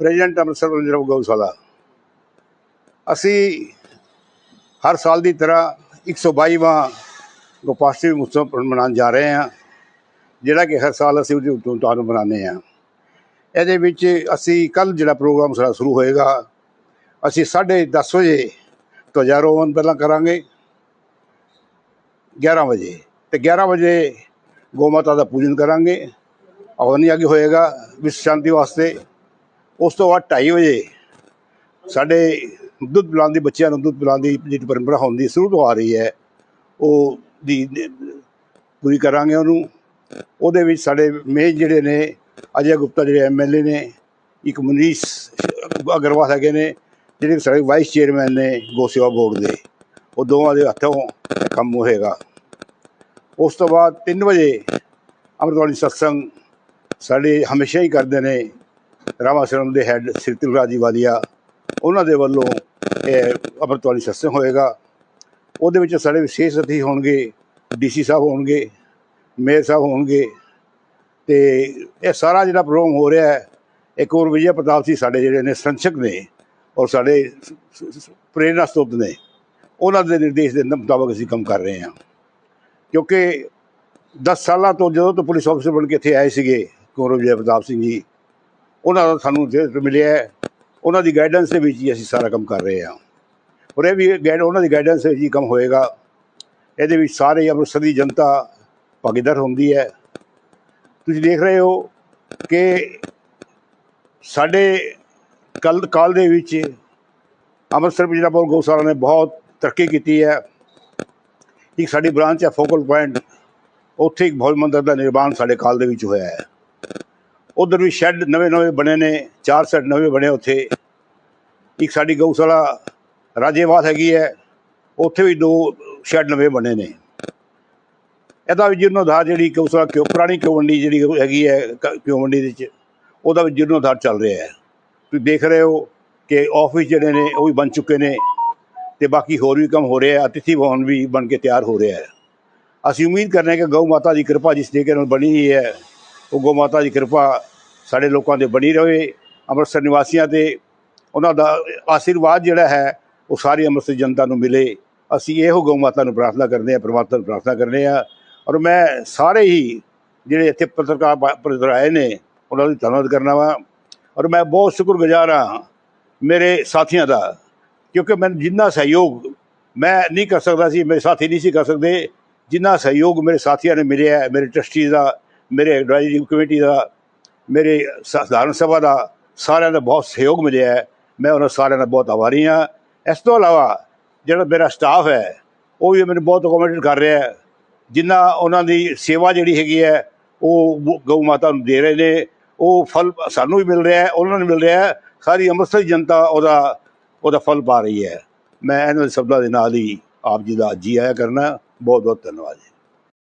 President Amritsar Punjab ਗਊਸ਼ਾਲਾ ਅਸੀਂ ਹਰ ਸਾਲ ਦੀ ਤਰ੍ਹਾਂ 122ਵਾਂ ਗੋਪਾਸ਼ਟਮੀ ਉਤਸਵ ਮਨਾਉਣ ਜਾ ਰਹੇ ਹਾਂ, ਜਿਹੜਾ ਕਿ ਹਰ ਸਾਲ ਅਸੀਂ ਉਹਦੀ ਤੁਹਾਨੂੰ ਮਨਾਉਂਦੇ ਹਾਂ। ਇਹਦੇ ਵਿੱਚ ਅਸੀਂ ਕੱਲ ਜਿਹੜਾ ਪ੍ਰੋਗਰਾਮ ਸਾਡਾ ਸ਼ੁਰੂ ਹੋਏਗਾ, ਅਸੀਂ 10:30 ਵਜੇ ਧਵਜਾਰੋਹਣ ਪਹਿਲਾਂ ਕਰਾਂਗੇ 11 ਵਜੇ। ਤੇ 11 ਵਜੇ ਗੋ ਮਾਤਾ ਦਾ ਪੂਜਨ ਕਰਾਂਗੇ। ਔਰ ਹਵਨ ਯੱਗ ਹੋਏਗਾ, ਵਿਸ਼ਵ ਸ਼ਾਂਤੀ ਵਾਸਤੇ। ਉਸ ਤੋਂ ਬਾਅਦ 2:30 ਵਜੇ ਸਾਡੇ ਦੁੱਧ ਪਿਲਾਉਣ ਦੀ ਬੱਚਿਆਂ ਨੂੰ ਦੁੱਧ ਪਿਲਾਉਣ ਦੀ ਜਿਹੜੀ ਪਰੰਪਰਾ ਹੁੰਦੀ ਸ਼ੁਰੂ ਤੋਂ ਆ ਰਹੀ ਹੈ, ਉਹ ਦੀ ਪੂਰੀ ਕਰਾਂਗੇ ਉਹਨੂੰ। ਉਹਦੇ ਵਿੱਚ ਸਾਡੇ ਮੇਜ ਜਿਹੜੇ ਨੇ ਅਜੇ ਗੁਪਤਾ ਜਿਹੜੇ ਐਮਐਲਏ ਨੇ, ਇੱਕ ਮਨੀਸ਼ ਅਗਰਵਾਲ ਹੈਗੇ ਨੇ, ਜਿਹੜੇ ਸਾਡੇ ਵਾਈਸ ਚੇਅਰਮੈਨ ਨੇ ਗੋ ਸੇਵਾ ਬੋਰਡ ਦੇ, ਉਹ ਦੋਵਾਂ ਦੇ ਹੱਥੋਂ ਕੰਮ ਹੋਏਗਾ। ਉਸ ਤੋਂ ਬਾਅਦ 3 ਵਜੇ ਅੰਮ੍ਰਿਤਵਾਲੀ ਸਤਸੰਗ ਸਾਡੇ ਹਮੇਸ਼ਾ ਹੀ ਕਰਦੇ ਨੇ ਰਾਮਾਸ਼ਰਮ ਦੇ ਹੈੱਡ ਸ੍ਰੀ ਤਿਲਰਾਜੀ ਵਾਲੀਆ, ਉਹਨਾਂ ਦੇ ਵੱਲੋਂ ਇਹ ਅੰਮ੍ਰਿਤਵਾਲੀ ਸਤਸੰਗ ਹੋਏਗਾ। ਉਹਦੇ ਵਿੱਚ ਸਾਡੇ ਵਿਸ਼ੇਸ਼ ਅਤਿਥੀ ਹੋਣਗੇ, ਡੀਸੀ ਸਾਹਿਬ ਹੋਣਗੇ, ਮੇਅਰ ਸਾਹਿਬ ਹੋਣਗੇ, ਤੇ ਇਹ ਸਾਰਾ ਜਿਹੜਾ ਪ੍ਰੋਗਰਾਮ ਹੋ ਰਿਹਾ ਹੈ, ਇੱਕ ਹੋਰ ਵਿਜੇ ਪ੍ਰਤਾਪ ਜੀ ਸਾਡੇ ਜਿਹੜੇ ਨੇ ਸੰਸਕ ਨੇ ਔਰ ਸਾਡੇ ਸ- ਸ- ਪ੍ਰੇਰਨਾ ਸਰੋਤ ਨੇ, ਉਹਨਾਂ ਦੇ ਨਿਰਦੇਸ਼ ਦੇ ਮੁਤਾਬਕ ਅਸੀਂ ਕੰਮ ਕਰ ਰਹੇ ਹਾਂ। ਕਿਉਂਕਿ 10 ਸਾਲਾਂ ਤੋਂ ਜਦੋਂ ਤੋਂ ਪੁਲਿਸ ਅਫਸਰ ਬਣ ਕੇ ਇੱਥੇ ਆਏ ਸੀਗੇ ਕੁੰਵਰ ਵਿਜੇ ਪ੍ਰਤਾਪ ਸਿੰਘ ਜੀ ਉਹਨਾਂ ਦਾ ਸਾਨੂੰ ਮਿਲਿਆ ਹੈ, ਉਹਨਾਂ ਦੀ ਗਾਈਡੈਂਸ ਦੇ ਵਿੱਚ ਹੀ ਅਸੀਂ ਸਾਰਾ ਕੰਮ ਕਰ ਰਹੇ ਹਾਂ। ਔਰ ਇਹ ਵੀ ਗਾਈਡ ਉਹਨਾਂ ਦੀ ਗਾਈਡੈਂਸ ਵਿੱਚ ਹੀ ਕੰਮ ਹੋਏਗਾ। ਇਹਦੇ ਵਿੱਚ ਸਾਰੇ ਅੰਮ੍ਰਿਤਸਰ ਦੀ ਜਨਤਾ ਭਾਗੀਦਾਰ ਹੁੰਦੀ ਹੈ। ਤੁਸੀਂ ਦੇਖ ਰਹੇ ਹੋ ਕਿ ਸਾਡੇ ਕੱਲ ਕਾਲ ਦੇ ਵਿੱਚ ਅੰਮ੍ਰਿਤਸਰ ਪਿਜਰਾਪੁਰ ਗਊਸ਼ਾਲਾ ਨੇ ਬਹੁਤ ਤਰੱਕੀ ਕੀਤੀ ਹੈ। ਇੱਕ ਸਾਡੀ ਬ੍ਰਾਂਚ ਹੈ ਫੋਕਲ ਪੁਆਇੰਟ। ਉੱਥੇ ਇੱਕ ਭੋਜ ਮੰਦਰ ਦਾ ਨਿਰਮਾਣ ਸਾਡੇ ਕਾਲ ਦੇ ਵਿੱਚ ਹੋਇਆ ਹੈ। ਉਧਰ ਵੀ ਸ਼ੈੱਡ ਨਵੇਂ ਨਵੇਂ ਬਣੇ ਨੇ, ਚਾਰ ਸ਼ੈੱਡ ਨਵੇਂ ਬਣੇ ਉੱਥੇ। ਇੱਕ ਸਾਡੀ ਗਊਸ਼ਾਲਾ ਰਾਜੇਵਾਲ ਹੈਗੀ ਹੈ, ਉੱਥੇ ਵੀ ਦੋ ਸ਼ੈੱਡ ਨਵੇਂ ਬਣੇ ਨੇ। ਇਹਦਾ ਵੀ ਜੀਰਨੋਧਾਰ ਜਿਹੜੀ ਗਊਸ਼ਾਲਾ ਕਿਉਂ ਪੁਰਾਣੀ ਕਿਉਂ ਮੰਡੀ ਜਿਹੜੀ ਹੈਗੀ ਹੈ, ਕ- ਕਿਉਂ ਮੰਡੀ ਦੇ ਵਿੱਚ, ਉਹਦਾ ਵੀ ਜੀਰਨੋਧਾਰ ਚੱਲ ਰਿਹਾ ਹੈ। ਤੁਸੀਂ ਦੇਖ ਰਹੇ ਹੋ ਕਿ ਆਫਿਸ ਜਿਹੜੇ ਨੇ, ਉਹ ਵੀ ਬਣ ਚੁੱਕੇ ਨੇ ਤੇ ਬਾਕੀ ਹੋਰ ਵੀ ਕੰਮ ਹੋ ਰਿਹਾ ਹੈ, ਅਤਿਥੀ ਭਵਨ ਵੀ ਬਣ ਕੇ ਤਿਆਰ ਹੋ ਰਿਹਾ ਹੈ। ਅਸੀਂ ਉਮੀਦ ਕਰ ਹਾਂ ਕਿ ਗਊ ਮਾਤਾ ਦੀ ਕਿਰਪਾ ਜਿਸ ਤਰੀਕੇ ਨਾਲ ਬਣੀ ਹੋਈ ਹੈ, ਉਹ ਗਊ ਮਾਤਾ ਦੀ ਕਿਰਪਾ ਸਾਡੇ ਲੋਕਾਂ ਤੇ ਬਣੀ ਰਹੇ, ਅੰਮ੍ਰਿਤਸਰ ਨਿਵਾਸੀਆਂ ਤੇ ਉਹਨਾਂ ਦਾ ਆਸ਼ੀਰਵਾਦ ਜਿਹੜਾ ਹੈ, ਉਹ ਸਾਰੀ ਅੰਮ੍ਰਿਤਸਰ ਜਨਤਾ ਨੂੰ ਮਿਲੇ। ਅਸੀਂ ਇਹੋ ਗਊ ਮਾਤਾ ਨੂੰ ਪ੍ਰਾਰਥਨਾ ਕਰਦੇ ਹਾਂ, ਪ੍ਰਮਾਤਮਾ ਨੂੰ ਪ੍ਰਾਰਥਨਾ ਕਰਦੇ ਹਾਂ। ਔਰ ਮੈਂ ਸਾਰੇ ਹੀ ਜਿਹੜੇ ਇੱਥੇ ਪੱਤਰਕਾਰ ਪੱਤਰ ਆਏ ਨੇ, ਉਹਨਾਂ ਦਾ ਧੰਨਵਾਦ ਕਰਨਾ ਵਾ। ਔਰ ਮੈਂ ਬਹੁਤ ਸ਼ੁਕਰਗੁਜ਼ਾਰ ਹਾਂ ਮੇਰੇ ਸਾਥੀਆਂ ਦਾ, ਕਿਉਂਕਿ ਮੈਨੂੰ ਜਿੰਨਾ ਸਹਿਯੋਗ ਮੈਂ ਨਹੀਂ ਕਰ ਸਕਦਾ ਸੀ, ਮੇਰੇ ਸਾਥੀ ਨਹੀਂ ਸੀ ਕਰ ਸਕਦੇ। ਜਿੰਨਾ ਸਹਿਯੋਗ ਮੇਰੇ ਸਾਥੀਆਂ ਨੇ ਮਿਲਿਆ ਮੇਰੇ ਟਰਸਟੀ ਦਾ, ਮੇਰੇ ਐਡਵਾਈਜ਼ਰੀ ਕਮੇਟੀ ਦਾ ਮੇਰੇ ਸਧਾਰਨ ਸਭਾ ਦਾ ਸਾਰਿਆਂ ਦਾ ਬਹੁਤ ਸਹਿਯੋਗ ਮਿਲਿਆ ਹੈ। ਮੈਂ ਉਹਨਾਂ ਸਾਰਿਆਂ ਦਾ ਬਹੁਤ ਆਭਾਰੀ ਹਾਂ। ਇਸ ਤੋਂ ਇਲਾਵਾ ਜਿਹੜਾ ਮੇਰਾ ਸਟਾਫ ਹੈ, ਉਹ ਵੀ ਮੈਨੂੰ ਬਹੁਤ ਅਕੋਮੋਡੇਟ ਕਰ ਰਿਹਾ ਹੈ। ਜਿੰਨਾ ਉਹਨਾਂ ਦੀ ਸੇਵਾ ਜਿਹੜੀ ਹੈਗੀ ਹੈ, ਉਹ ਗਊ- ਗਊ ਮਾਤਾ ਨੂੰ ਦੇ ਰਹੇ ਨੇ। ਉਹ ਫਲ ਸਾਨੂੰ ਵੀ ਮਿਲ ਰਿਹਾ ਹੈ, ਉਹਨਾਂ ਨੂੰ ਮਿਲ ਰਿਹਾ ਹੈ। ਸਾਰੀ ਅੰਮ੍ਰਿਤਸਰ ਜਨਤਾ ਉਹਦਾ ਉਹਦਾ ਫਲ ਪਾ ਰਹੀ ਹੈ। ਮੈਂ ਇਹਨਾਂ ਸ਼ਬਦਾਂ ਦੇ ਨਾਲ ਹੀ ਆਪ ਜੀ ਦਾ ਜੀ ਆਇਆ ਕਰਨਾ। ਬਹੁਤ ਬਹੁਤ ਧੰਨਵਾਦ ਜੀ।